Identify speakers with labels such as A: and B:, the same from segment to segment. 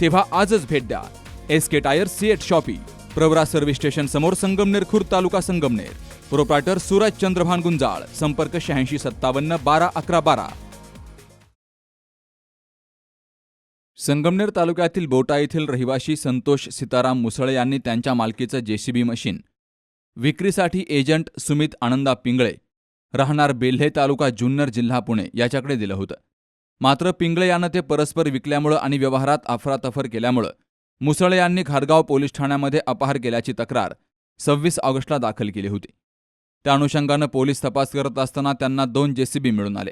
A: तेव्हा आजच भेट द्या. S K tyre CEAT shoppe Pravara service station समोर संगमनेर खुर्द तालुका संगमनेर. प्रोप्रायटर सूरज चंद्रभान गुंजाळ संपर्क शहाऐंशी सत्तावन्न बारा अकरा बारा. संगमनेर तालुक्यातील बोटा येथील रहिवासी संतोष सीताराम मुसळे यांनी त्यांच्या मालकीचं जेसीबी मशीन विक्रीसाठी एजंट सुमित आनंदा पिंगळे राहणार बेल्हे तालुका जुन्नर जिल्हा पुणे याच्याकडे दिलं होतं. मात्र पिंगळे यानं ते परस्पर विकल्यामुळं आणि व्यवहारात अफरातफर केल्यामुळं मुसळे यांनी खारगाव पोलीस ठाण्यामध्ये अपहार केल्याची तक्रार सव्वीस ऑगस्टला दाखल केली होती. त्या अनुषंगानं पोलीस तपास करत असताना त्यांना दोन जेसीबी मिळून आले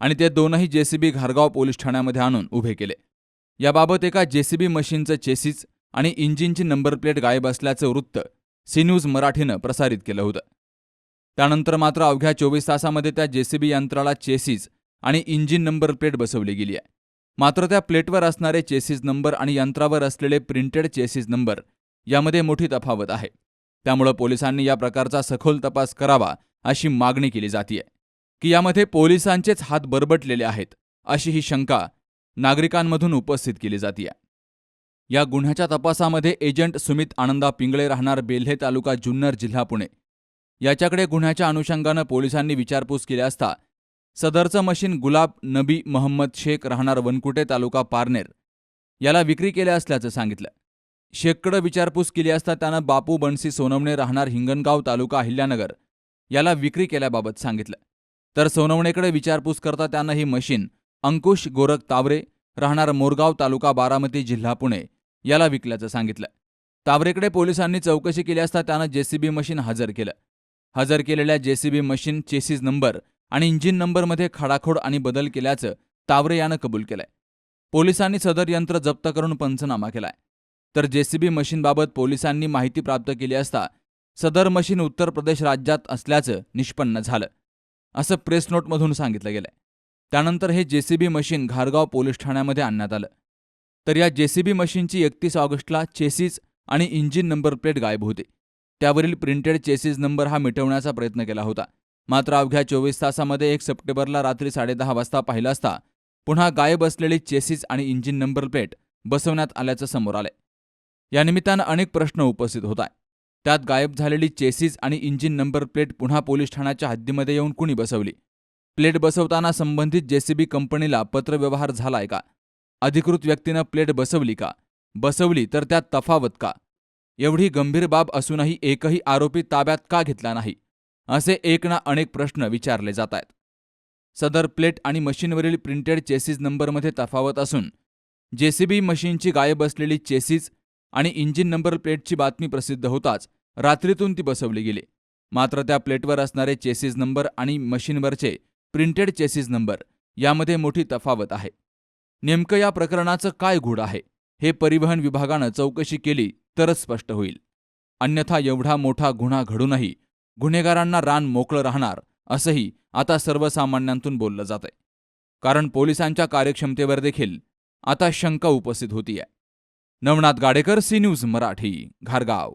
A: आणि ते दोनही जेसीबी घारगाव पोलीस ठाण्यामध्ये आणून उभे केले. याबाबत एका जेसीबी मशीनचं चेसीस आणि इंजिनची नंबर प्लेट गायब असल्याचं वृत्त सी न्यूज मराठीनं प्रसारित केलं होतं. त्यानंतर मात्र अवघ्या चोवीस तासामध्ये त्या जेसीबी यंत्राला चेसीस आणि इंजिन नंबर प्लेट बसवली गेली आहे. मात्र त्या प्लेटवर असणारे चेसिस नंबर आणि यंत्रावर असलेले प्रिंटेड चेसिस नंबर यामध्ये मोठी तफावत आहे. त्यामुळं पोलिसांनी या प्रकारचा सखोल तपास करावा अशी मागणी केली जातीये. की यामध्ये पोलिसांचेच हात बरबटलेले आहेत अशी ही शंका नागरिकांमधून उपस्थित केली जातीय. या गुन्ह्याच्या तपासामध्ये एजंट सुमित आनंदा पिंगळे राहणार बेल्हे तालुका जुन्नर जिल्हा पुणे. याच्याकडे गुन्ह्याच्या अनुषंगानं पोलिसांनी विचारपूस केली असता सदरचं मशीन गुलाब नबी महम्मद शेख राहणार वनकुटे तालुका पारनेर. याला विक्री केल्या असल्याचं सांगितलं. शेखकडं विचारपूस केली असता त्यानं बापू बनसी सोनवणे राहणार हिंगणगाव तालुका अहिल्यानगर याला विक्री केल्याबाबत सांगितलं. तर सोनवणेकडे विचारपूस करता त्यानं ही मशीन अंकुश गोरख तावरे राहणार मोरगाव तालुका बारामती जिल्हा पुणे याला विकल्याचं सांगितलं. तावरेकडे पोलिसांनी चौकशी केली असता त्यानं जेसीबी मशीन हजर केलं. हजर केलेल्या जेसीबी मशीन चेसीज नंबर आणि इंजिन नंबरमध्ये खाडाखोड आणि बदल केल्याचं तावरे यानं कबूल केलंय. पोलिसांनी सदर यंत्र जप्त करून पंचनामा केलाय. तर जेसीबी मशीनबाबत पोलिसांनी माहिती प्राप्त केली असता सदर मशीन उत्तर प्रदेश राज्यात असल्याचं निष्पन्न झालं असं प्रेस नोटमधून सांगितलं गेलंय. त्यानंतर हे जेसीबी मशीन घारगाव पोलीस ठाण्यामध्ये आणण्यात आलं. तर या जेसीबी मशीनची एकतीस ऑगस्टला चेसीस आणि इंजिन नंबर प्लेट गायब होती. त्यावरील प्रिंटेड चेसीस नंबर हा मिटवण्याचा प्रयत्न केला होता. मात्र अवघ्या चोवीस तासामध्ये एक सप्टेंबरला रात्री साडेदहा वाजता पाहिलं असता पुन्हा गायब असलेली चेसिस आणि इंजिन नंबर प्लेट बसवण्यात आल्याचं समोर आलंय. या निमित्तानं अनेक प्रश्न उपस्थित होत आहे त्यात गायब झालेली चेसिस आणि इंजिन नंबर प्लेट पुन्हा पोलीस ठाण्याच्या हद्दीमध्ये येऊन कुणी बसवली? प्लेट बसवताना संबंधित जेसीबी कंपनीला पत्रव्यवहार झालाय का? अधिकृत व्यक्तीनं प्लेट बसवली का? बसवली तर त्यात तफावत का? एवढी गंभीर बाब असूनही एकही आरोपी ताब्यात का घेतला नाही? असे एक ना अनेक प्रश्न विचारले जात आहेत सदर प्लेट आणि मशीनवरील प्रिंटेड चेसिस नंबरमध्ये तफावत असून जेसीबी मशीनची गायब असलेली चेसिस आणि इंजिन नंबर प्लेटची बातमी प्रसिद्ध होताच रात्रीतून ती बसवली गेली. मात्र त्या प्लेटवर असणारे चेसिस नंबर आणि मशीनवरचे प्रिंटेड चेसिस नंबर यामध्ये मोठी तफावत आहे. नेमकं या प्रकरणाचं काय गूढ आहे हे परिवहन विभागानं चौकशी केली तरच स्पष्ट होईल. अन्यथा एवढा मोठा गुन्हा घडूनही गुन्हेगारांना रान मोकळं राहणार असंही आता सर्वसामान्यांतून बोललं जातंय. कारण पोलिसांच्या कार्यक्षमतेवर देखील आता शंका उपस्थित होतीये. Navnath Gadekar C news Marathi घारगाव.